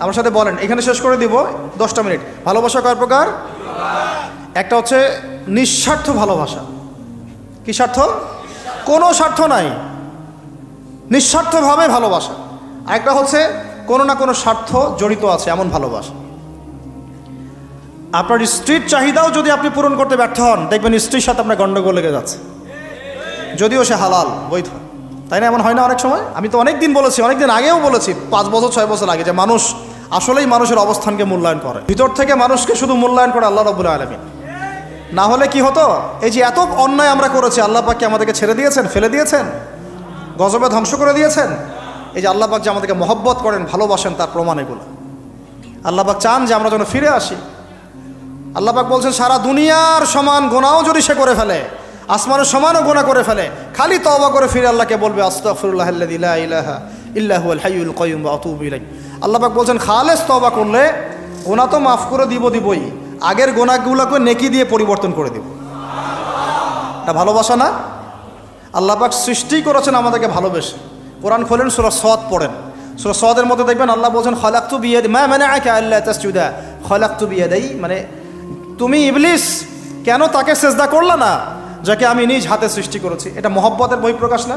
আমার সাথে বলেন, এখানে শেষ করে দিব, দশটা মিনিট। ভালোবাসা কয় প্রকার? একটা হচ্ছে নিঃস্বার্থ ভালোবাসা। কি স্বার্থ? কোনো স্বার্থ নাই। নিঃস্বার্থভাবে ভালোবাসা। আরেকটা হচ্ছে, কোনো না কোনো স্বার্থ জড়িত আছে, এমন ভালোবাসা। আপনার স্ত্রীর চাহিদাও যদি আপনি পূরণ করতে ব্যর্থ হন, দেখবেন স্ত্রীর সাথে আপনার গণ্ডগোল লেগে যাচ্ছে। যদিও সে হালাল, বৈধ। তাই না? এমন হয় না অনেক সময়? আমি তো অনেক দিন বলেছি অনেক দিন আগেও বলেছি, পাঁচ বছর, ছয় বছর আগে যে মানুষ আসলেই মানুষের অবস্থানকে মূল্যায়ন করে। ভিতর থেকে মানুষকে শুধু মূল্যায়ন করে আল্লাহ রবুল্লা আলমী না হলে কি হতো? এই যে এত অন্যায় আমরা করেছি, আল্লাহ পাককে আমাদেরকে ছেড়ে দিয়েছেন? ফেলে দিয়েছেন? গজবে ধ্বংস করে দিয়েছেন? এই যে আল্লাহ পাক যে আমাদেরকে মহব্বত করেন, ভালোবাসেন তার প্রমাণ এগুলো। আল্লাহ পাক চান যে আমরা যেন ফিরে আসি। আল্লাহ পাক বলছেন, সারা দুনিয়ার সমান গোনাও যদি সে করে ফেলে, আসমানের সমানও গোনা করে ফেলে, খালি তওবা করে ফিরে আল্লাহকে বলবে লা ইলাহা ইল্লা হুয়াল হাইয়ুল কাইয়ুম ওয়া আতুবু ইলাইহি। আল্লাহ বলছেন, খালেস তওবা করলে গোনা তো মাফ করে দিব দিবই, আগের গোনাগুলোকে নেকি দিয়ে পরিবর্তন করে দিব। এটা ভালোবাসা না? আল্লাহ পাক সৃষ্টি করেছেন আমাদেরকে ভালোবেসে। কোরআন খোলেন, সুরা সদ পড়েন। সুরা সদের মধ্যে দেখবেন আল্লাহ বলছেন, খলাক্তু বিয়ে মা মানে আকে আল্লাহ তাসজুদা। খলাক্তু বিয়ে দেই মানে তুমি ইবলিস, কেন তাকে সেজদা করলা না, যাকে আমি নিজ হাতে সৃষ্টি করেছি? এটা মহব্বতের বহিঃপ্রকাশ না?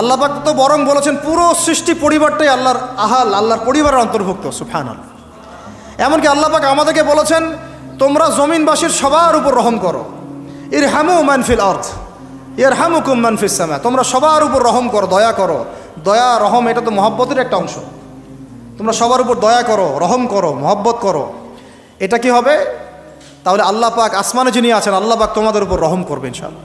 আল্লাহ পাক তো বরং বলেছেন, পুরো সৃষ্টি পরিবারটাই আল্লাহর আহাল, আল্লাহর পরিবারের অন্তর্ভুক্ত সুফান এমনকি আল্লাহ পাক আমাদেরকে বলেছেন, তোমরা জমিনবাসীর সবার উপর রহম করো। ইর হ্যামু মানফিল অর্থ ইর হ্যামুকুম মানফিস সামা, তোমরা সবার উপর রহম করো, দয়া করো। দয়া, রহম, এটা তো মহব্বতের একটা অংশ। তোমরা সবার উপর দয়া করো, রহম করো, মহব্বত করো। এটা কি হবে? তাহলে আল্লাহ পাক আসমানে যিনি আছেন আল্লাহ পাক তোমাদের উপর রহম করবে, ইনশাআল্লাহ।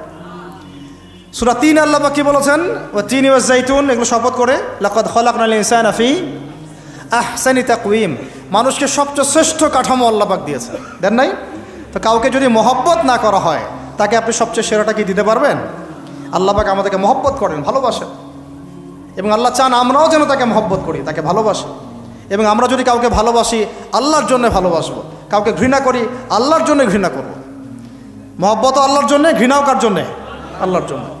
সুরা তিন আল্লাহ কি বলেছেন? ও তিন ইউজ জাইতুন এগুলো শপথ করে, লাকাদ খলাক নাল ইনসান আফি আহসানি তাকুইম মানুষকে সবচেয়ে শ্রেষ্ঠ কাঠামো আল্লাহ পাক দিয়েছে দেন নাই? তো কাউকে যদি মহব্বত না করা হয়, তাকে আপনি সবচেয়ে সেরাটা কি দিতে পারবেন? আল্লাহ পাক আমাদেরকে মহব্বত করেন, ভালোবাসেন। এবং আল্লাহ চান আমরাও যেন তাকে মহব্বত করি, তাকে ভালোবাসি। এবং আমরা যদি কাউকে ভালোবাসি, আল্লাহর জন্য ভালোবাসবো। কাউকে ঘৃণা করি, আল্লাহর জন্য ঘৃণা করব। মহব্বত আল্লাহর জন্যে, ঘৃণাও কার জন্যে? আল্লাহর জন্য।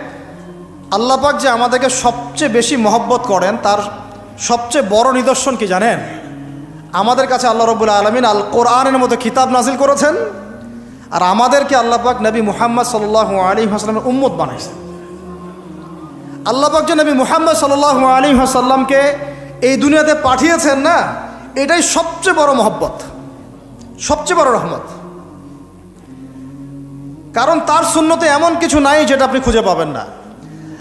আল্লাপাক যে আমাদেরকে সবচেয়ে বেশি মহব্বত করেন, তার সবচেয়ে বড় নিদর্শন কি জানেন? আমাদের কাছে আল্লাহ রবুল্লা আলমিন আল কোরআনের মতো খিতাব নাজিল করেছেন আর আমাদেরকে আল্লাপাক নবী মুহাম্মদ সাল্লাহ আলী হাসলামের উম্মত বানাইছে আল্লাপাক যে নবী মুহাম্মদ সাল্লাহ আলী হাসাল্লামকে এই দুনিয়াতে পাঠিয়েছেন না, এটাই সবচেয়ে বড় মহব্বত, সবচেয়ে বড় রহমত। কারণ তার শূন্যতে এমন কিছু নাই যেটা আপনি খুঁজে পাবেন না।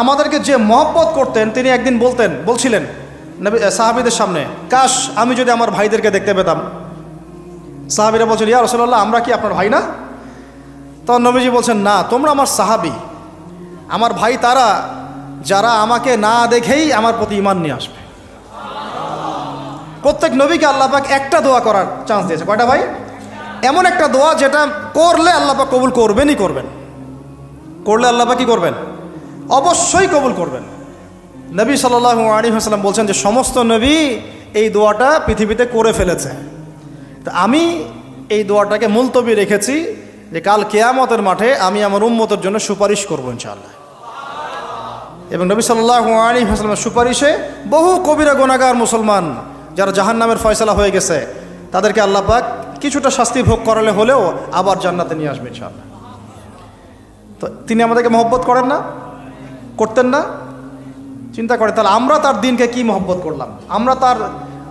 আমাদেরকে যে মহব্বত করতেন, তিনি একদিন বলতেন, বলছিলেন সাহাবিদের সামনে, কাশ, আমি যদি আমার ভাইদেরকে দেখতে পেতাম। সাহাবিরা বলছেন, ইয়া রসল্লাহ আমরা কি আপনার ভাই না? তখন নবীজি বলছেন, না, তোমরা আমার সাহাবি। আমার ভাই তারা, যারা আমাকে না দেখেই আমার প্রতি ইমান নিয়ে আসবে। প্রত্যেক নবীকে আল্লাপাক একটা দোয়া করার চান্স দিয়েছে। কয়টা ভাই? এমন একটা দোয়া যেটা করলে আল্লাপাক কবুল করবেনই করবেন। করলে আল্লাপাক কি করবেন? অবশ্যই কবুল করবেন। নবী সাল্লাহ আলী হাসলাম বলছেন যে, সমস্ত নবী এই দোয়াটা পৃথিবীতে করে ফেলেছে। তো আমি এই দোয়াটাকে মুলতবি রেখেছি যে, কাল কেয়ামতের মাঠে আমি আমার উম্মতের জন্য সুপারিশ করব ইনশাআল্লাহ। এবং নবী সাল্লাহ আলী হাসলামের সুপারিশে বহু কবিরা গোনাগার মুসলমান যারা জাহান নামের ফয়সলা হয়ে গেছে, তাদেরকে আল্লাহ পাক কিছুটা শাস্তি ভোগ করালে হলেও আবার জান্নাতে নিয়ে আসবে ইনশাআল্লাহ। তো তিনি আমাদেরকে মহব্বত করেন না? করতেন না। চিন্তা করে, তাহলে আমরা তার দিনকে কি মহব্বত করলাম? আমরা তার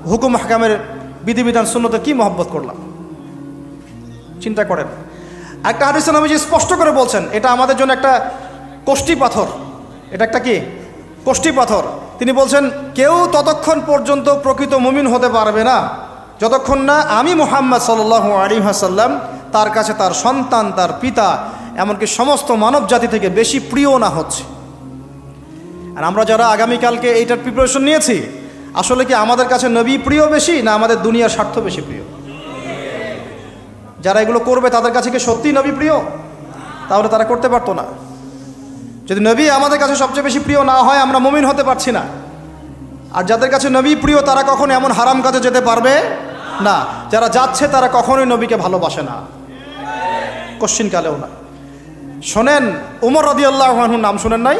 হুকুম হাকামের বিধিবিধান শূন্যতে কি মহব্বত করলাম? চিন্তা করেন। একটা হাদিস নবীজি স্পষ্ট করে বলছেন, এটা আমাদের জন্য একটা কোষ্টি পাথর। এটা একটা কি? কোষ্টি পাথর। তিনি বলছেন, কেউ ততক্ষণ পর্যন্ত প্রকৃত মুমিন হতে পারবে না, যতক্ষণ না আমি মোহাম্মদ সাল্লাহ আলী হাসাল্লাম তার কাছে তার সন্তান, তার পিতা, এমনকি সমস্ত মানব জাতি থেকে বেশি প্রিয় না হচ্ছে। আর আমরা যারা আগামীকালকে এইটার প্রিপারেশন নিয়েছি, আসলে কি আমাদের কাছে নবী প্রিয় বেশি না আমাদের দুনিয়ার স্বার্থ বেশি প্রিয়? যারা এগুলো করবে তাদের কাছে কি সত্যি নবী প্রিয়? তাহলে তারা করতে পারতো না। যদি নবী আমাদের কাছে সবচেয়ে বেশি প্রিয় না হয়, আমরা মমিন হতে পারছি না। আর যাদের কাছে নবী প্রিয়, তারা কখনো এমন হারাম কাজে যেতে পারবে না। যারা যাচ্ছে, তারা কখনোই নবীকে ভালোবাসে না। কশ্চিনকালেও না। শোনেন, উমর রদি আল্লাহনুর নাম শোনেন নাই?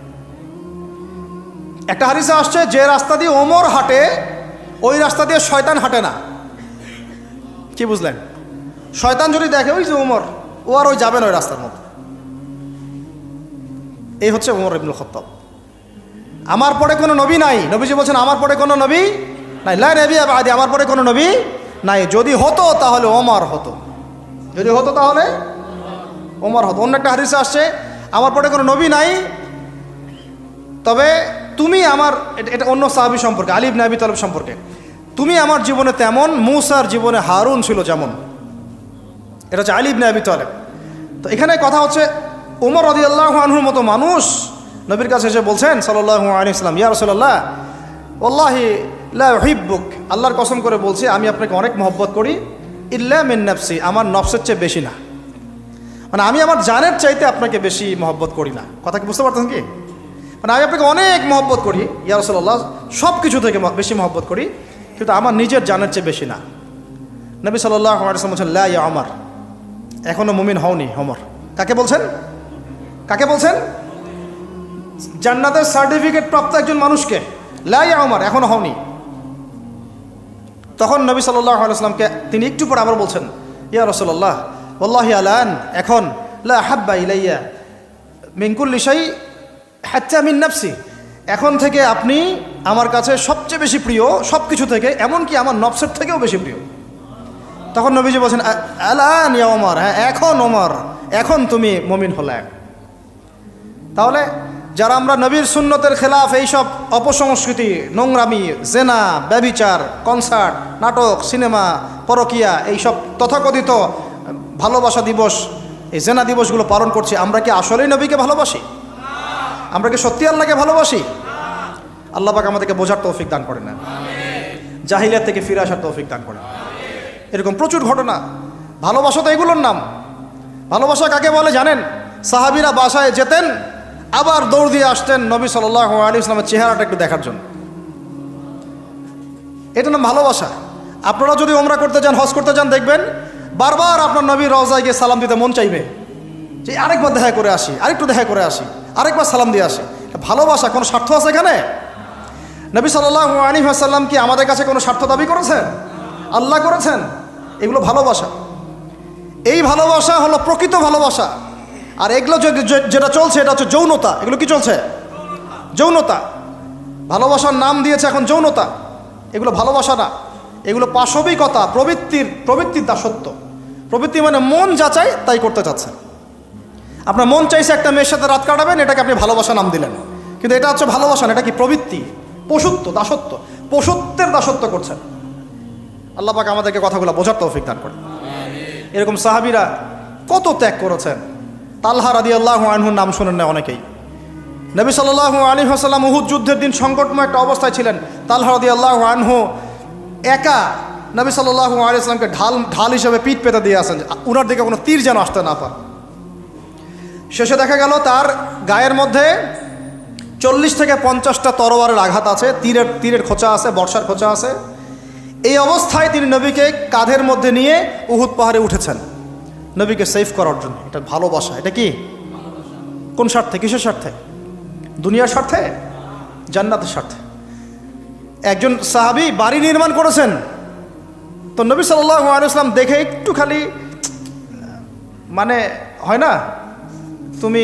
একটা হারিসে আসছে, যে রাস্তা দিয়ে ওমর হাঁটে, ওই রাস্তা দিয়ে শয়তান হাঁটে না। কি বুঝলেন? শয়তান যদি দেখে, ওই যে ওমর, ও আর ওই যাবে না ওই রাস্তার মধ্যে। এই হচ্ছে ওমর ইবনুল খত্তব। আমার পরে কোনো নবী নাই। নবীজি বলছেন, আমার পরে কোনো নবী নাই। লাই নবী আদি আমার পরে কোনো নবী নাই। যদি হতো, তাহলে ওমর হতো। যদি হতো, তাহলে ওমর হতো। অন্য একটা হাদিসে আসছে, আমার পরে কোনো নবী নাই। তবে তুমি আমার, এটা- অন্য সাহাবি সম্পর্কে আলিব নাবি তলব সম্পর্কে। তুমি আমার জীবনে তেমন, মুসার জীবনে হারুন ছিল যেমন। এটা হচ্ছে আলিব নাবি তলেব। তো এখানে কথা হচ্ছে, উমর রদি আল্লাহ আনহুর মতো মানুষ, নবীর কাছে এসে বলছেন সাল্লাহ আলী ইসলাম ইয়া রসল্লাহ ওল্লাহি হিব্বুক আল্লাহর কসম করে বলছি, আমি আপনাকে অনেক মহব্বত করি, ইল্লা মিন নফসি, আমার নফসের চেয়ে বেশি না। মানে আমি আমার জানের চাইতে আপনাকে বেশি মহব্বত করি না। কথা কি বুঝতে পারতেন কি? মানে আমি আপনাকে অনেক মহব্বত করি, ইয়া রসল্লাহ সব কিছু থেকে বেশি মহব্বত করি, কিন্তু আমার নিজের জানের চেয়ে বেশি না। নবী সাল্লাহ লা ইয়া আমার এখনও মুমিন হওনি হমর কাকে বলছেন? কাকে বলছেন? জান্নাতের সার্টিফিকেট প্রাপ্ত একজন মানুষকে। লাই আমার এখনও হওনি। তখন নবী সাল্লাহ আলাইসলামকে তিনি একটু পর আবার বলছেন, ইয়া রসল্লাহ ওল্লাহ আলান, এখন লা হাব্বা ইলাইয়া মিঙ্কুল লিসাই হ্যাচ্চা মিন নাফসি। এখন থেকে আপনি আমার কাছে সবচেয়ে বেশি প্রিয় সব কিছু থেকে, এমনকি আমার নফসের থেকেও বেশি প্রিয়। তখন নবীজি বলছেন, "আ- আলান ইয়া ওমর? হ্যাঁ এখন ওমর, এখন তুমি মমিন হলে। তাহলে যারা আমরা নবীর সুন্নতের খেলাফ, এইসব অপসংস্কৃতি, নোংরামি, জেনা ব্যবিচার কনসার্ট, নাটক, সিনেমা, পরকিয়া, এইসব তথাকথিত ভালোবাসা দিবস, এই জেনা দিবসগুলো পালন করছি, আমরা কি আসলেই নবীকে ভালোবাসি? আমরা কি সত্যি আল্লাহকে ভালোবাসি? আল্লাহ পাক আমাদেরকে বোঝার তৌফিক দান করেন না। জাহিলিয়াত থেকে ফিরে আসার তৌফিক দান করেন। এরকম প্রচুর ঘটনা। ভালোবাসা তো এগুলোর নাম। ভালোবাসা কাকে বলে জানেন? সাহাবিরা বাসায় যেতেন, আবার দৌড় দিয়ে আসতেন নবী সাল্লাহ আলী ইসলামের চেহারাটা একটু দেখার জন্য। এটা নাম ভালোবাসা। আপনারা যদি ওমরা করতে যান হজ করতে যান দেখবেন বারবার আপনার নবী রওজায় গিয়ে সালাম দিতে মন চাইবে। যে আরেকবার দেখা করে আসি, আরেকটু দেখা করে আসি। আরেকবার সালাম দিয়ে আসি। ভালোবাসা, কোনো স্বার্থ আছে এখানে? নবী সাল্লাহ আলী আসাল্লাম কি আমাদের কাছে কোনো স্বার্থ দাবি করেছেন? আল্লাহ করেছেন? এগুলো ভালোবাসা। এই ভালোবাসা হলো প্রকৃত ভালোবাসা। আর এগুলো যেটা চলছে, এটা হচ্ছে যৌনতা। এগুলো কি চলছে? যৌনতা। ভালোবাসার নাম দিয়েছে এখন যৌনতা। এগুলো ভালোবাসা না। এগুলো পাশবিকতা, প্রবৃত্তির প্রবৃত্তির দাসত্ব। প্রবৃত্তি মানে মন যা চাই তাই করতে চাচ্ছেন আপনার মন চাইছে একটা মেয়ের সাথে রাত কাটাবেন এটাকে আপনি ভালোবাসা নাম দিলেন। কিন্তু এটা হচ্ছে ভালোবাসা না এটা কি প্রবৃত্তি? পশুত্ব দাসত্ব। পশুত্বের দাসত্ব করছেন। আল্লাহ পাক আমাদেরকে কথাগুলো বোঝার তৌফিক দান করে এরকম সাহাবিরা কত ত্যাগ করেছেন। তালহা রাদি আল্লাহ আনহুর নাম শোনেন না অনেকেই। নবী সাল্লাহ আলী হাসাল্লাম উহুদ যুদ্ধের দিন সংকটময় একটা অবস্থায় ছিলেন। তালহা রাদি আল্লাহ আনহু একা নবী সাল্লাহ আলী আসলামকে ঢাল ঢাল হিসেবে পিঠ পেতে দিয়ে আসেন। উনার দিকে কোনো তীর যেন আসতে না পান শেষে দেখা গেল তার গায়ের মধ্যে চল্লিশ থেকে পঞ্চাশটা তরোয়ারের আঘাত আছে, তীরের তীরের খোঁচা আছে, বর্ষার খোঁচা আছে। এই অবস্থায় তিনি নবীকে কাঁধের মধ্যে নিয়ে উহুদ পাহাড়ে উঠেছেন। নবীকে সেফ করার জন্য। এটা ভালোবাসা। এটা কি? কোন স্বার্থে? কিসের স্বার্থে? দুনিয়ার স্বার্থে? জান্নাতের স্বার্থে। একজন সাহাবি বাড়ি নির্মাণ করেছেন। তো নবী আলাইসলাম দেখে একটু খালি মানে হয় না তুমি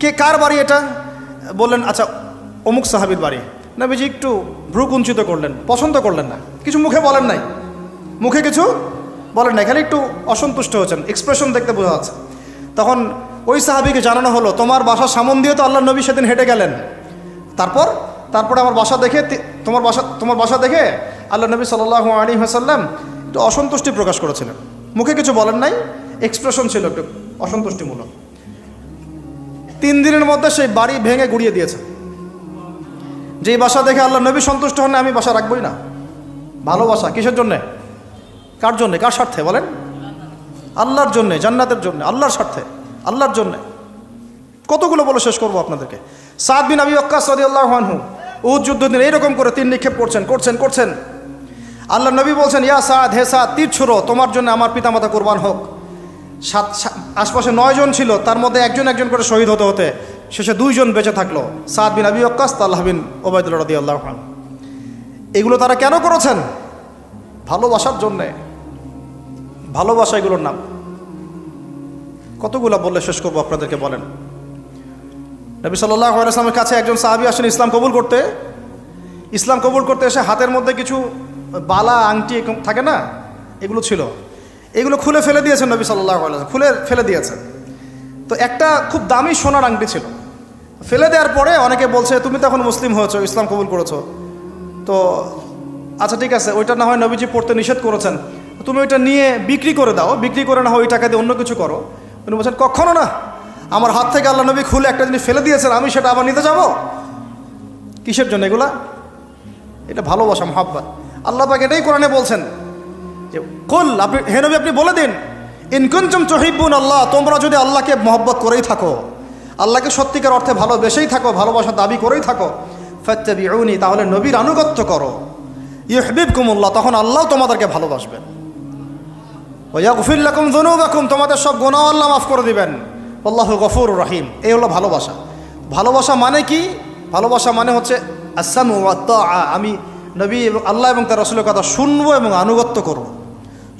কে, কার বাড়ি এটা? বললেন আচ্ছা অমুক সাহাবির বাড়ি। নবীজি একটু ভ্রু কুঞ্চিত করলেন, পছন্দ করলেন না। কিছু মুখে বলেন নাই। মুখে কিছু বলেন নাই, খালি একটু অসন্তুষ্ট হয়েছেন এক্সপ্রেশন দেখতে বোঝা যাচ্ছে। তখন ওই সাহাবিকে জানানো হলো, তোমার বাসার সামন দিয়ে তো আল্লাহ নবী সেদিন হেঁটে গেলেন। তারপর, তারপরে আমার বাসা দেখে তোমার বাসা তোমার বাসা দেখে আল্লাহ নবী সাল্লাহ আলী হাসাল্লাম একটু অসন্তুষ্টি প্রকাশ করেছিলেন। মুখে কিছু বলেন নাই এক্সপ্রেশন ছিল একটু অসন্তুষ্টিমূলক। তিন দিনের মধ্যে সেই বাড়ি ভেঙে গুড়িয়ে দিয়েছে। যেই বাসা দেখে আল্লাহ নবী সন্তুষ্ট হন, আমি বাসা রাখবই না। ভালোবাসা কিসের জন্যে? কার জন্যে? কার স্বার্থে বলেন? আল্লাহর জন্যে, জান্নাতের জন্য, আল্লাহর স্বার্থে, আল্লাহর জন্যে। কতগুলো বলে শেষ করব আপনাদেরকে? সাদ বিন আবি অক্কাস আল্লাহ আনহু, উহুদ যুদ্ধ দিন এইরকম করে তিন নিক্ষেপ করছেন করছেন করছেন। আল্লাহ নবী বলছেন, ইয়া সাদ, হে সাদ, তীর ছুড়ো, তোমার জন্য আমার পিতামাতা কোরবান হোক। সাত আশপাশে নয়জন ছিল, তার মধ্যে একজন একজন করে শহীদ হতে হতে শেষে দুইজন বেঁচে থাকল। সাদ বিন আবি অক্কাস তাল্লাহ বিন ওবায়দুল্লাহ রদি আল্লাহ খান এগুলো তারা কেন করেছেন? ভালোবাসার জন্যে। ভালোবাসা এগুলোর নাম। কতগুলো বললে শেষ করব আপনাদেরকে বলেন। নবী সাল্লাহ আলাইসলামের কাছে একজন সাহাবি আসেন ইসলাম কবুল করতে। ইসলাম কবুল করতে এসে হাতের মধ্যে কিছু বালা, আংটি থাকে না, এগুলো ছিল। এগুলো খুলে ফেলে দিয়েছেন নবী সাল্লাহ আলাইসলাম খুলে ফেলে দিয়েছেন। তো একটা খুব দামি সোনার আংটি ছিল। ফেলে দেওয়ার পরে অনেকে বলছে, তুমি তো এখন মুসলিম হয়েছো, ইসলাম কবুল করেছ। তো আচ্ছা ঠিক আছে, ওইটা না হয় নবীজি পড়তে নিষেধ করেছেন। তুমি ওইটা নিয়ে বিক্রি করে দাও। বিক্রি করে না হয় ওই টাকা দিয়ে অন্য কিছু করো। উনি বলছেন, কখনো না। আমার হাত থেকে আল্লাহ নবী খুলে একটা জিনিস ফেলে দিয়েছেন, আমি সেটা আবার নিতে যাব? কিসের জন্য এগুলা? এটা ভালোবাসা, মহাব্বাত। আল্লাহ পাক এটাই কোরআনে বলছেন যে, কুল, আপনি, হে নবী, আপনি বলে দিন ইনকুঞ্চম চহিবুন আল্লাহ তোমরা যদি আল্লাহকে মহব্বত করেই থাকো, আল্লাহকে সত্যিকার অর্থে ভালোবেসেই থাকো ভালোবাসা দাবি করেই থাকো ফত্যাবিউনি তাহলে নবীর আনুগত্য করো। ইহবিব কুমুল্লাহ তখন আল্লাহ তোমাদেরকে ভালোবাসবেন। ওয়া গফিল্লাকুম যুনুবাকুম তোমাদের সব গুনাহ আল্লাহ মাফ করে দিবেন। আল্লাহ গফুর রহিম এই হলো ভালোবাসা। ভালোবাসা মানে কি? ভালোবাসা মানে হচ্ছে আসামু আমি নবী আল্লাহ এবং তার রসুলের কথা শুনব এবং আনুগত্য করব।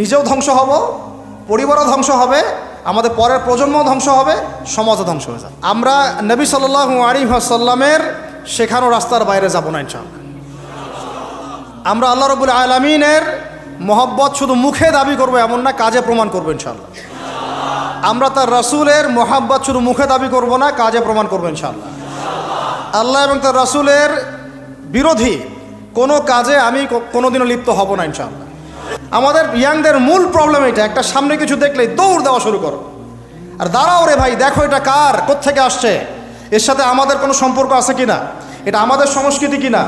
নিজেও ধ্বংস হব, পরিবারও ধ্বংস হবে, আমাদের পরের প্রজন্মও ধ্বংস হবে, সমাজও ধ্বংস হয়ে যাবে। আমরা নবী সাল্লাহ আলী সাল্লামের শেখানো রাস্তার বাইরে যাব না, ইনশাআল্লাহ। আমরা আল্লাহ রবুল আলমিনের মোহব্বত শুধু মুখে দাবি করব, এমন না, কাজে প্রমাণ করব, ইনশাআল্লাহ। আমরা তার রাসুলের মোহাব্বত শুধু মুখে দাবি করব না, কাজে প্রমাণ করব, ইনশাআল্লাহ। আল্লাহ এবং তার রাসুলের বিরোধী কোনো কাজে আমি কোনোদিনও লিপ্ত হব না, ইনশাআল্লাহ। আমাদের ইয়াংদের মূল প্রবলেম এটা, একটা সামনে কিছু দেখলেই দৌড় দেওয়া শুরু করো। আর দাঁড়াও রে ভাই, দেখো এটা কার, কোত্থেকে আসছে? এর সাথে আমাদের কোনো সম্পর্ক আছে কিনা এটা আমাদের সংস্কৃতি কিনা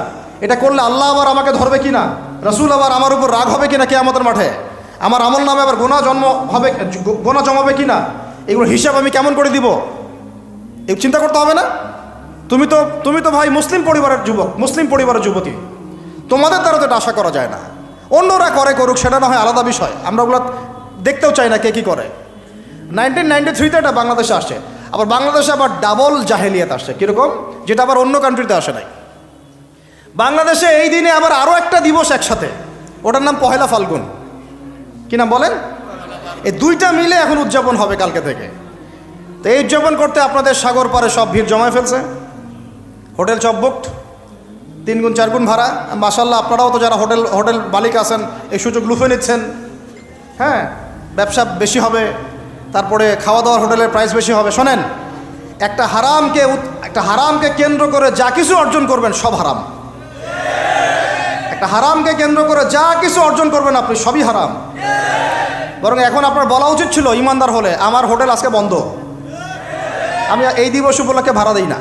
এটা করলে আল্লাহ আবার আমাকে ধরবে কিনা রসুল আবার আমার উপর রাগ হবে কিনা কে আমাদের মাঠে? আমার আমল নামে আবার গোনা জন্ম হবে গোনা জমাবে কিনা এগুলো হিসাব আমি কেমন করে দিব? এই চিন্তা করতে হবে না? তুমি তো তুমি তো ভাই মুসলিম পরিবারের যুবক, মুসলিম পরিবারের যুবতী। তোমাদের দ্বারা তো এটা আশা করা যায় না। অন্যরা করে করুক, সেটা না হয় আলাদা বিষয়। আমরা ওগুলো দেখতেও চাই না কে কী করে। নাইনটিন নাইনটি থ্রিতে এটা বাংলাদেশে আসে আবার বাংলাদেশে আবার ডাবল জাহেলিয়াত আসছে। কীরকম? যেটা আবার অন্য কান্ট্রিতে আসে নাই। বাংলাদেশে এই দিনে আবার আরও একটা দিবস একসাথে। ওটার নাম পহেলা ফাল্গুন। কি নাম বলেন? এই দুইটা মিলে এখন উদযাপন হবে কালকে থেকে। তো এই উদযাপন করতে আপনাদের সাগর পারে সব ভিড় জমায় ফেলছে। হোটেল সব বুকড তিন গুণ চার গুণ ভাড়া। মাসাল্লাহ আপনারাও তো যারা হোটেল হোটেল মালিক আছেন, এই সুযোগ লুফে নিচ্ছেন। হ্যাঁ ব্যবসা বেশি হবে, তারপরে খাওয়া দাওয়ার হোটেলের প্রাইস বেশি হবে। শোনেন, একটা হারামকে একটা হারামকে কেন্দ্র করে যা কিছু অর্জন করবেন, সব হারাম। একটা হারামকে কেন্দ্র করে যা কিছু অর্জন করবেন আপনি, সবই হারাম। বরং এখন আপনার বলা উচিত ছিল, ইমানদার হলে, আমার হোটেল আজকে বন্ধ। আমি এই দিবস উপলক্ষে ভাড়া দিই না।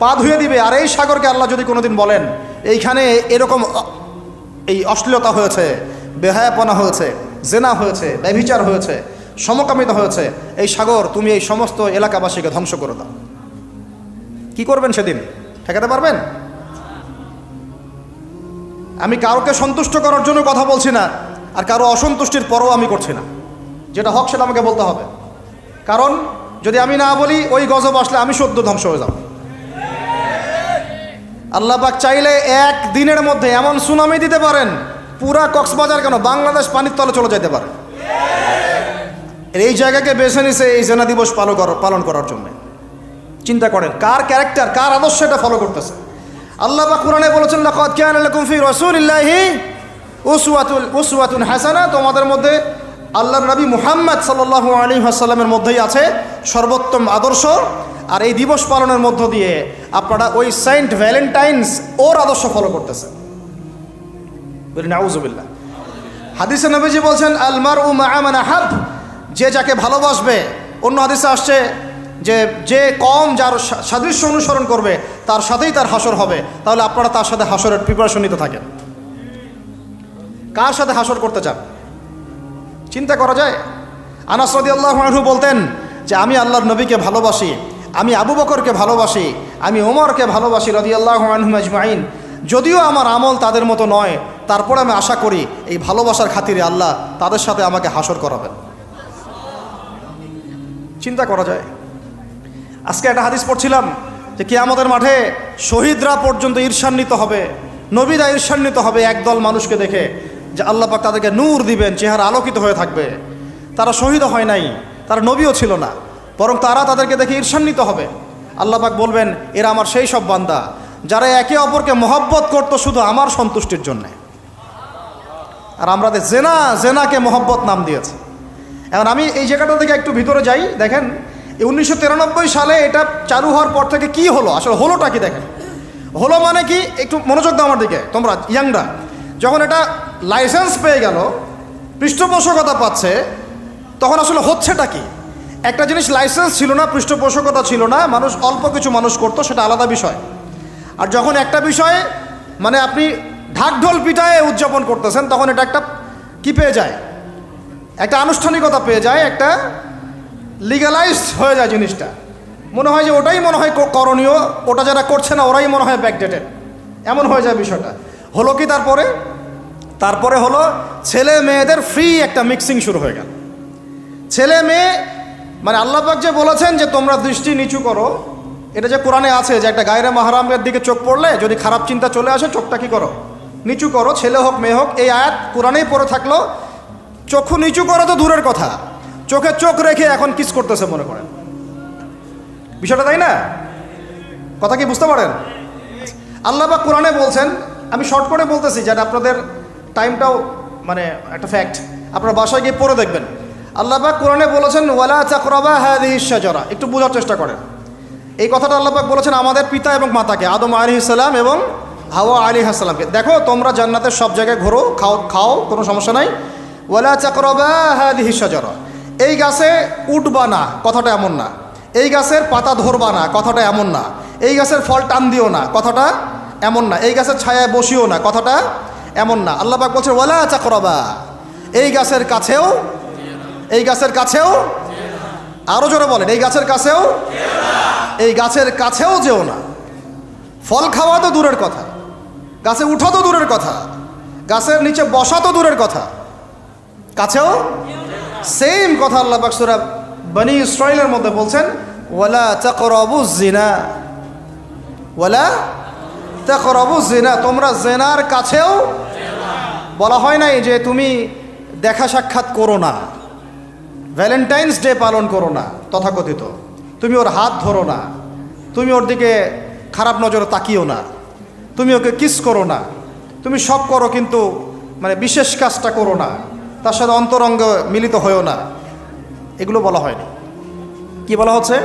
পা ধুয়ে দিবে, আর এই সাগরকে আল্লাহ যদি কোনোদিন বলেন, এইখানে এরকম এই অশ্লীলতা হয়েছে, বেহায়াপনা হয়েছে, জেনা হয়েছে, ব্যভিচার হয়েছে, সমকামিতা হয়েছে, এই সাগর তুমি এই সমস্ত এলাকাবাসীকে ধ্বংস করে দাও। কি করবেন সেদিন? ঠেকাতে পারবেন? আমি কাউকে সন্তুষ্ট করার জন্য কথা বলছি না, আর কারও অসন্তুষ্টির পরও আমি করছি না। যেটা হক সেটা আমাকে বলতে হবে। কারণ যদি আমি না বলি, ওই গজব আসলে আমি সদ্য ধ্বংস হয়ে যাব। আল্লাহ পাক চাইলে এক দিনের মধ্যে এমন সুনামি দিতে পারেন, পুরা কক্সবাজার কেন বাংলাদেশ পানির তলে চলে যেতে পারে। এই জায়গাকে বেছে নিছে এই জেনা দিবস পালন পালন করার জন্য। চিন্তা করেন, কার ক্যারেক্টার, কার আদর্শ এটা ফলো করতেছে? আল্লাহ পাক কোরআনে বলেছেন, লাকাদ কানা লাকুম ফি রাসূলিল্লাহি উসওয়াতুল, উসওয়াতুন হাসানা। তোমাদের মধ্যে আল্লাহর নবী মুহাম্মদ সাল্লাল্লাহু আলাইহি ওয়াসাল্লামের মধ্যেই আছে সর্বোত্তম আদর্শ। আর এই দিবস পালনের মধ্য দিয়ে আপনারা ওই সেন্ট ভ্যালেন্টাইন্স ওর আদর্শ ফলো করতেছেন। বলি নাউজুবিল্লাহ হাদিসে নবীজি বলছেন আলমার উ মাআমান হাব যে যাকে ভালোবাসবে, অন্য হাদিসে আসছে যে যে কম যার সাদৃশ্য অনুসরণ করবে, তার সাথেই তার হাসর হবে। তাহলে আপনারা তার সাথে হাসরের প্রিপারেশন নিতে থাকেন। কার সাথে হাসর করতে চান? চিন্তা করা যায়। আনাস রদি আল্লাহ আনহু বলতেন যে, আমি আল্লাহর নবীকে ভালোবাসি, আমি আবু বকরকে ভালোবাসি, আমি ওমরকে ভালোবাসি রদি আল্লাহ আনহু আজমাইন। যদিও আমার আমল তাদের মতো নয়, তারপরে আমি আশা করি এই ভালোবাসার খাতিরে আল্লাহ তাদের সাথে আমাকে হাসর করাবেন। চিন্তা করা যায়। আজকে একটা হাদিস পড়ছিলাম যে, কিয়ামতের মাঠে শহীদরা পর্যন্ত ঈর্ষান্বিত হবে, নবীরা ঈর্ষান্বিত হবে, একদল মানুষকে দেখে। যে আল্লাহ পাক তাদেরকে নূর দিবেন, চেহারা আলোকিত হয়ে থাকবে। তারা শহীদ হয় নাই, তারা নবীও ছিল না, বরং তারা তাদেরকে দেখে ঈর্ষান্বিত হবে। আল্লাহ পাক বলবেন, এরা আমার সেই সব বান্দা, যারা একে অপরকে মহব্বত করতো শুধু আমার সন্তুষ্টির জন্যে। আর আমরা জেনা, জেনাকে মহব্বত নাম দিয়েছে। এখন আমি এই জায়গাটা থেকে একটু ভিতরে যাই, দেখেন উনিশশো তিরানব্বই সালে এটা চালু হওয়ার পর থেকে কি হলো? আসলে হলোটা কি দেখেন? হলো মানে কি? একটু মনোযোগ দাও আমার দিকে, তোমরা, ইয়াংরা। যখন এটা লাইসেন্স পেয়ে গেল, পৃষ্ঠপোষকতা পাচ্ছে, তখন আসলে হচ্ছেটা কি? একটা জিনিস লাইসেন্স ছিল না, পৃষ্ঠপোষকতা ছিল না, মানুষ অল্প কিছু মানুষ করতো, সেটা আলাদা বিষয়। আর যখন একটা বিষয়ে মানে আপনি ঢাকঢোল পিটায় উদযাপন করতেছেন, তখন এটা একটা কি পেয়ে যায়? একটা আনুষ্ঠানিকতা পেয়ে যায়, একটা লিগালাইজড হয়ে যায় জিনিসটা। মনে হয় যে ওটাই মনে হয় করণীয়, ওটা যারা করছে না, ওরাই মনে হয় ব্যাকডেটেড এমন হয়ে যায় বিষয়টা। হলো কি তারপরে? তারপরে হলো ছেলে মেয়েদের ফ্রি একটা মিক্সিং শুরু হয়ে গেল। ছেলে মেয়ে মানে আল্লাপাক যে বলেছেন যে তোমরা দৃষ্টি নিচু করো, এটা যে কোরআনে আছে যে একটা গায়রে মাহারামের দিকে চোখ পড়লে যদি খারাপ চিন্তা চলে আসে, চোখটা কি করো? নিচু করো, ছেলে হোক, মেয়ে হোক, এই আয়াত কোরআনেই পড়ে থাকল। চক্ষু নিচু করো তো দূরের কথা। চোখে চোখ রেখে এখন কিস করতেছে মনে করেন। বিষয়টা তাই না? কথা কি বুঝতে পারেন? আল্লাহ বা কোরআনে বলছেন, আমি শর্ট করে বলতেছি যেটা আপনাদের টাইমটাও মানে একটা ফ্যাক্ট আপনার বাসায় গিয়ে পড়ে দেখবেন। আল্লাহ পাক কোরআনে বলেছেন, ওয়ালা চাকরাবা হাদিস শাজরা। একটু বোঝার চেষ্টা করেন। এই কথাটা আল্লাহ পাক বলেছেন আমাদের পিতা এবং মাতাকে, আদম আলী ইসলাম এবং হাওয়া আলী হাসালামকে দেখো, তোমরা জান্নাতের সব জায়গায় ঘোরো, খাও খাও, কোনো সমস্যা নাই। ওয়ালা চাকরাবা হাদিস জরা এই গাছে উঠবা না, কথাটা এমন না। এই গাছের পাতা ধরবা না, কথাটা এমন না। এই গাছের ফল টান দিও না, কথাটা এমন না। এই গাছের ছায়ায় বসিও না, কথাটা এমন না। আল্লাহ পাক বলছে ওয়ালা চাকরাবা এই গাছের কাছেও, এই গাছের কাছেও আরও জোরে বলেন, এই গাছের কাছেও, এই গাছের কাছেও যেও না। ফল খাওয়া তো দূরের কথা, গাছে উঠা তো দূরের কথা, গাছের নিচে বসা তো দূরের কথা। কাছেও সেম কথা আল্লাহ পাক সূরা বনি ইসরাইলের মধ্যে বলছেন, ওয়ালা তাকরাবু জিনা ওয়ালা তাকরাবু জিনা তোমরা জেনার কাছেও বলা হয় নাই যে তুমি দেখা সাক্ষাৎ করো না। ভ্যালেন্টাইন্স ডে পালন করো না, তথাকথিত। তুমি ওর হাত ধরো না। তুমি ওর দিকে খারাপ নজরে তাকিও না। তুমি ওকে কিস করো না। তুমি সব করো কিন্তু মানে বিশেষ কাজটা করো না। তার সাথে অন্তরঙ্গ মিলিত হয়েও না। এগুলো বলা হয়নি কি বলা হচ্ছে?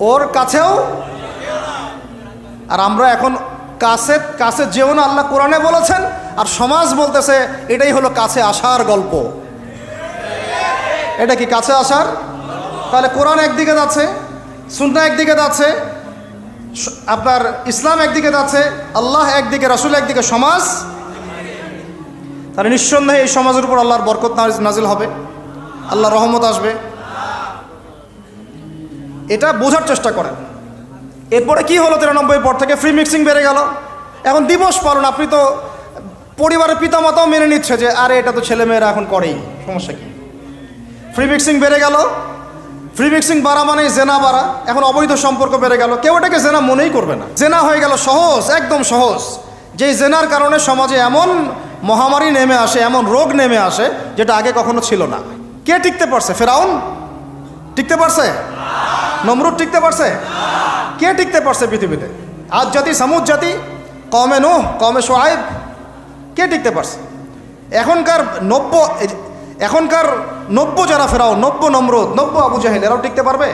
ওর কাছেও? আর আমরা এখন কাছে কাছে যেও না, আল্লাহ কোরআনে বলেছেন, আর সমাজ বলতেছে, এটাই হলো কাছে আসার গল্প। এটা কি কাছে আসার? তাহলে কোরআন একদিকে যাচ্ছে সুন্না একদিকে যাচ্ছে আপনার ইসলাম একদিকে যাচ্ছে, আল্লাহ একদিকে, রাসুল একদিকে, সমাজ। তাহলে নিঃসন্দেহে এই সমাজের উপর আল্লাহর বরকত নাজ- নাজিল হবে। আল্লাহ রহমত আসবে। এটা বোঝার চেষ্টা করেন। এরপরে কি হলো তিরানব্বই পর থেকে ফ্রি মিক্সিং বেড়ে গেল। এখন দিবস পালন, আপনি তো পরিবারের পিতামাতাও মেনে নিচ্ছে যে, আরে এটা তো ছেলেমেয়েরা এখন করেই, সমস্যা কি? ফ্রি মিক্সিং বেড়ে গেল ফ্রি মিক্সিং বাড়া মানে জেনা বাড়া, এখন অবৈধ সম্পর্ক বেড়ে গেল। কেউ এটাকে জেনা মনেই করবে না। জেনা হয়ে গেল সহজ, একদম সহজ। যে জেনার কারণে সমাজে এমন মহামারী নেমে আসে, এমন রোগ নেমে আসে, যেটা আগে কখনো ছিল না। কে টিকতে পারছে? ফেরাউন? টিকতে পারছে? নমরুদ টিকতে পারছে? কে টিকতে পারছে পৃথিবীতে? আজ জাতি, সামুদ জাতি কমে নো কমে সোয়াইব কে টিকতে পারছে? এখনকার নব্য এখনকার নব্য যারা ফেরাও নব্য নমরুদ, নব্য আবু জাহেল, এরাও টিকতে পারবে?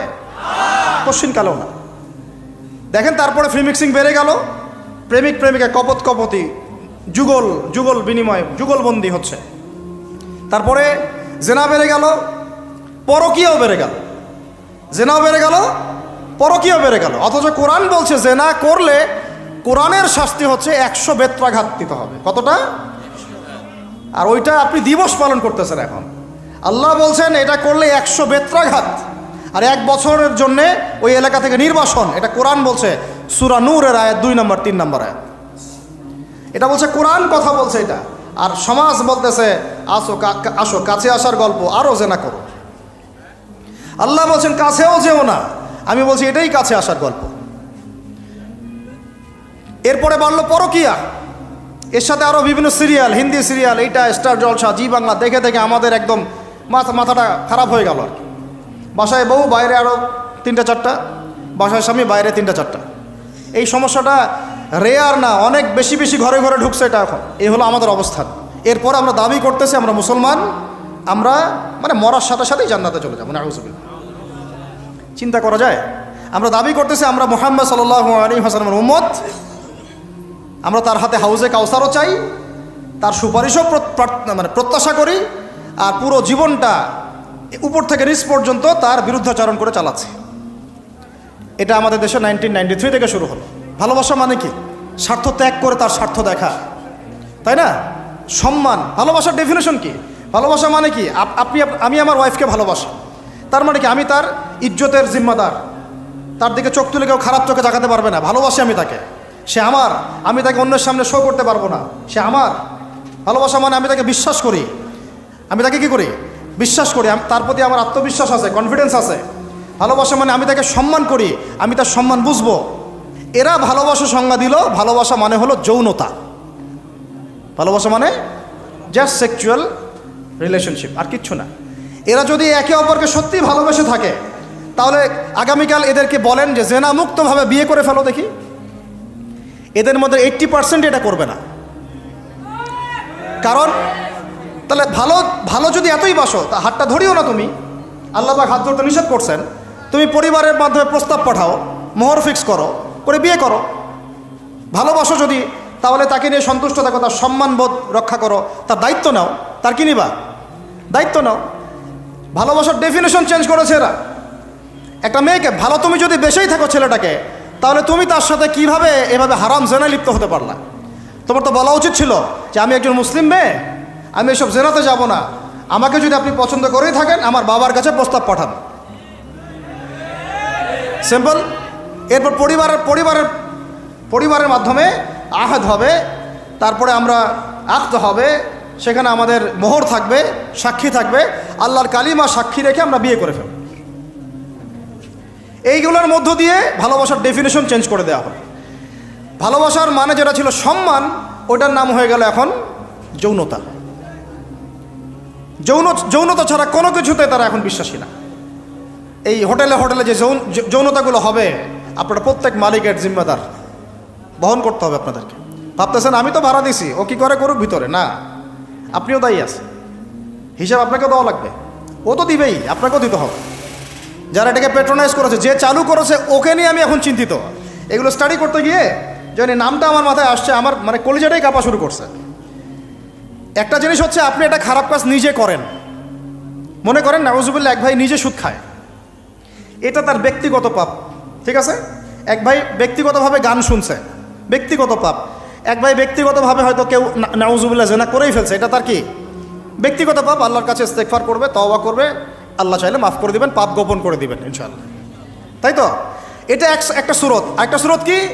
কালেও না। দেখেন তারপরে ফ্রি মিক্সিং বেড়ে গেল। প্রেমিক প্রেমিকা, কপত কপতি, যুগল যুগল বিনিময়, যুগলবন্দি হচ্ছে। তারপরে জেনা বেড়ে গেল, পরকীয়াও বেড়ে গেল। জেনাও বেড়ে গেল, পরকীয় বেড়ে গেল। অথচ কোরআন বলছে, জেনা করলে কোরআনের শাস্তি হচ্ছে একশো বেত্রাঘাত দিতে হবে। কতটা? আর ওইটা আপনি দিবস পালন করতেছেন এখন। আল্লাহ বলছেন, এটা করলে একশো বেত্রাঘাত। আর এক বছরের জন্যে ওই এলাকা থেকে নির্বাসন। এটা কোরআন বলছে, সুরা নূরের আয়াত দুই নম্বর, তিন নম্বর আয়াত। এটা বলছে, কোরআন কথা বলছে এটা। আর সমাজ বলতেছে, আসো আসো, কাছে আসার গল্প আরও জেনা করো। আল্লাহ বলছেন, কাছেও যেও না। আমি বলছি, এটাই কাছে আসার গল্প। এরপরে বাড়লো পরকিয়া। এর সাথে আরও বিভিন্ন সিরিয়াল, হিন্দি সিরিয়াল, এইটা, স্টার, জলসা, জি বাংলা, দেখে দেখে আমাদের একদম মাথা মাথাটা খারাপ হয়ে গেল আর কি। বাসায় বউ, বাইরে আরও তিনটা, চারটা। বাসায় স্বামী, বাইরে তিনটা, চারটা। এই সমস্যাটা রেয়ার না, অনেক বেশি বেশি ঘরে ঘরে ঢুকছে এটা এখন। এই হলো আমাদের অবস্থান। এরপর আমরা দাবি করতেছি, আমরা মুসলমান, আমরা মানে মরার সাথে সাথেই জান্নাতে চলে যাব না চিন্তা করা যায়। আমরা দাবি করতেছি, আমরা মোহাম্মদ সাল আলী হাসানের উম্মত। আমরা তার হাতে হাউজে কাউসারও চাই, তার সুপারিশও মানে প্রত্যাশা করি, আর পুরো জীবনটা উপর থেকে নিচ পর্যন্ত তার বিরুদ্ধাচরণ করে চালাচ্ছে। এটা আমাদের দেশে নাইনটিন নাইনটি থ্রি থেকে শুরু হলো। ভালোবাসা মানে কি? স্বার্থ ত্যাগ করে তার স্বার্থ দেখা। তাই না? সম্মান। ভালোবাসার ডেফিনেশন কি? ভালোবাসা মানে কি? আপ- আপনি আমি আমার ওয়াইফকে ভালোবাসি। তার মানে কি? আমি তার ইজ্জতের জিম্মাদার। তার দিকে চোখ তুলে কেউ খারাপ চোখে জাগাতে পারবে না। ভালোবাসি আমি তাকে। সে আমার। আমি তাকে অন্যের সামনে শো করতে পারব না। সে আমার। ভালোবাসা মানে আমি তাকে বিশ্বাস করি। আমি তাকে কি করি? বিশ্বাস করি। তার প্রতি আমার আত্মবিশ্বাস আছে কনফিডেন্স আছে। ভালোবাসা মানে আমি তাকে সম্মান করি। আমি তার সম্মান বুঝব। এরা ভালোবাসা সংজ্ঞা দিল, ভালোবাসা মানে হলো যৌনতা। ভালোবাসা মানে জাস্ট সেক্সুয়াল রিলেশনশিপ আর কিচ্ছু না। এরা যদি একে অপরকে সত্যি ভালোবেসে থাকে, তাহলে আগামীকাল এদেরকে বলেন যে জেনা মুক্তভাবে বিয়ে করে ফেলো দেখি। এদের মধ্যে এইট্টি পার্সেন্ট এটা করবে না। কারণ, তাহলে ভালো ভালো যদি এতই বাসো, তা হাতটা ধরিও না তুমি। আল্লাহ পাক হাত ধরতে নিষেধ করছেন। তুমি পরিবারের মাধ্যমে প্রস্তাব পাঠাও, মোহর ফিক্স করো, করে বিয়ে করো। ভালোবাসো যদি, তাহলে তাকে নিয়ে সন্তুষ্ট থাকো, তার সম্মানবোধ রক্ষা করো, তার দায়িত্ব নাও। তার কি নিবা? দায়িত্ব নাও। ভালোবাসার ডেফিনেশন চেঞ্জ করেছে এরা। একটা মেয়েকে ভালো তুমি যদি বেশেই থাকো ছেলেটাকে, তাহলে তুমি তার সাথে কীভাবে এভাবে হারাম জেনা লিপ্ত হতে পারলা? তোমার তো বলা উচিত ছিল যে আমি একজন মুসলিম মেয়ে, আমি এসব জেনাতে যাব না। আমাকে যদি আপনি পছন্দ করেই থাকেন, আমার বাবার কাছে প্রস্তাব পাঠান। সিম্পল এরপর পরিবারের পরিবারের পরিবারের মাধ্যমে আহাদ হবে, তারপরে আমরা আক্ত হবে সেখানে আমাদের মোহর থাকবে, সাক্ষী থাকবে। আল্লাহর কালিমা সাক্ষী রেখে আমরা বিয়ে করে ফেলব। এইগুলোর মধ্য দিয়ে ভালোবাসার ডেফিনেশন চেঞ্জ করে দেওয়া হবে। ভালোবাসার মানে যেটা ছিল সম্মান, ওটার নাম হয়ে গেল এখন যৌনতা। যৌন, যৌনতা ছাড়া কোনো কিছুতে তারা এখন বিশ্বাসী না। এই হোটেলে হোটেলে যে যৌন যৌনতাগুলো হবে, আপনারা প্রত্যেক মালিকের জিম্মাদার। বহন করতে হবে আপনাদেরকে। ভাবতেছেন, আমি তো ভাড়া দিছি, ও কি করে করুক ভিতরে? না। আপনিও দায়ী আছে হিসাব আপনাকে দেওয়া লাগবে। ও তো দিবেই, আপনাকেও দিতে হবে। যারা এটাকে পেট্রোনাইজ করেছে, যে চালু করেছে, ওকে নিয়ে আমি এখন চিন্তিত। এগুলো স্টাডি করতে গিয়ে জানি নামটা আমার মাথায় আসছে, আমার মানে কলিজাটাই কাঁপা শুরু করছে। একটা জিনিস হচ্ছে, আপনি একটা খারাপ কাজ নিজে করেন। মনে করেন নাওজুবুল্লাহ এক ভাই নিজে সুদ খায়। এটা তার ব্যক্তিগত পাপ, ঠিক আছে? এক ভাই ব্যক্তিগতভাবে গান শুনছে, ব্যক্তিগত পাপ। এক ভাই ব্যক্তিগতভাবে হয়তো কেউ না- নাউজুবিল্লাহ জেনা করেই ফেলছে, এটা তার কি? ব্যক্তিগত পাপ, আল্লাহর কাছে ইস্তেকফার করবে, তওবা করবে, আল্লাহ চাইলে মাফ করে দিবেন, পাপ গোপন করে দিবেন, ইনশাআল্লাহ। তাই তো? এটা এক- একটা সুরত। একটা সুরত কি?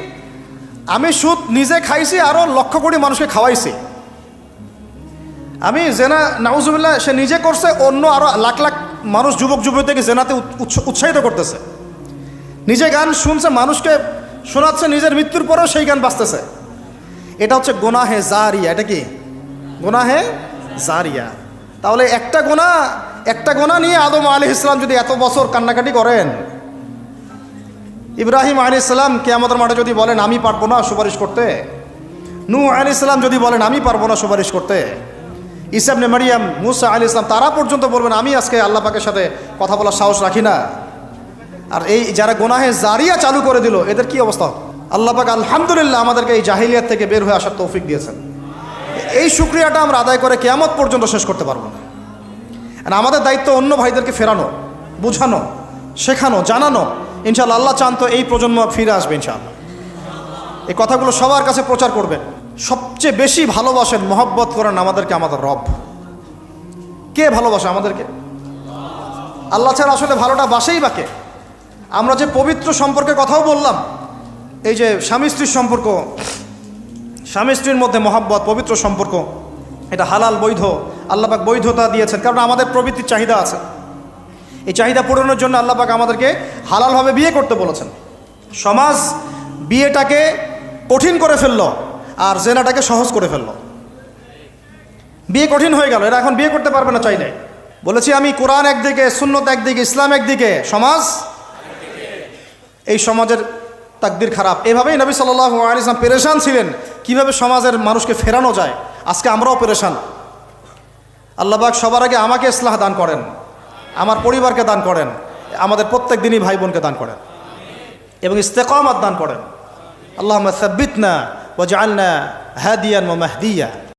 আমি সুদ নিজে খাইছি আরও লক্ষ কোটি মানুষকে খাওয়াইছি। আমি জেনা, নাউজুবিল্লাহ, সে নিজে করছে, অন্য আরও লাখ লাখ মানুষ, যুবক, যুবতীকে জেনাতে উৎস- উৎসাহিত করতেছে। নিজে গান শুনছে, মানুষকে শোনাচ্ছে, নিজের মৃত্যুর পরেও সেই গান বাজতেছে। এটা হচ্ছে গোনাহে জারিয়া, এটা কি? গোনাহে জারিয়া। তাহলে একটা গোনা একটা গোনা নিয়ে আদম আলী ইসলাম যদি এত বছর কান্নাকাটি করেন, ইব্রাহিম আলী ইসলাম কে আমাদের মাঠে যদি বলেন, আমি পারব না সুপারিশ করতে। নু আলী ইসলাম যদি বলেন, আমি পারব না সুপারিশ করতে। ইসাবনে মারিয়াম, মুসা আলী ইসলাম তারা পর্যন্ত বলবেন, আমি আজকে আল্লাহ পাকের সাথে কথা বলার সাহস রাখি না। আর এই যারা গোনাহে জারিয়া চালু করে দিল, এদের কি অবস্থা? হবে? আল্লাহ পাক আলহামদুলিল্লাহ আমাদেরকে এই জাহিলিয়াত থেকে বের হয়ে আসার তৌফিক দিয়েছেন। এই শুক্রিয়াটা আমরা আদায় করে কেয়ামত পর্যন্ত শেষ করতে পারব না। আর আমাদের দায়িত্ব অন্য ভাইদেরকে ফেরানো, বোঝানো, শেখানো, জানানো। ইনশাল্লাহ আল্লাহ চান তো এই প্রজন্ম ফিরে আসবে ইনশাআল্লাহ। এই কথাগুলো সবার কাছে প্রচার করবেন। সবচেয়ে বেশি ভালোবাসেন, মহব্বত করেন আমাদেরকে আমাদের রব। কে ভালোবাসে আমাদেরকে? আল্লাহ ছাড়া আসলে ভালোটা বাসেই বাকে। আমরা যে পবিত্র সম্পর্কে কথাও বললাম এই যে স্বামী স্ত্রীর সম্পর্ক, স্বামী স্ত্রীর মধ্যে মহাব্বত, পবিত্র সম্পর্ক, এটা হালাল বৈধ আল্লাপাক বৈধতা দিয়েছেন, কারণ আমাদের প্রবৃত্তির চাহিদা আছে। এই চাহিদা পূরণের জন্য আল্লাপাক আমাদেরকে হালালভাবে বিয়ে করতে বলেছেন। সমাজ বিয়েটাকে কঠিন করে ফেলল আর জেনাটাকে সহজ করে ফেলল। বিয়ে কঠিন হয়ে গেল, এরা এখন বিয়ে করতে পারবে না চাইলে। বলেছি আমি কোরআন একদিকে, সুন্নত একদিকে, ইসলাম একদিকে, সমাজ? এই সমাজের তাকদির খারাপ। এভাবেই নবী সাল্লাহ আলিয়াম পেরেশান ছিলেন। কীভাবে সমাজের মানুষকে ফেরানো যায়? আজকে আমরাও পেরেশান। আল্লাহবাক সবার আগে আমাকে ইসলাহ দান করেন। আমার পরিবারকে দান করেন। আমাদের প্রত্যেক দিনই ভাই বোনকে দান করেন। এবং ইস্তেকামাত দান করেন। আল্লাহ সাব্বিতনা ও জালনা হাদিয়ান ও মাহদিয়া।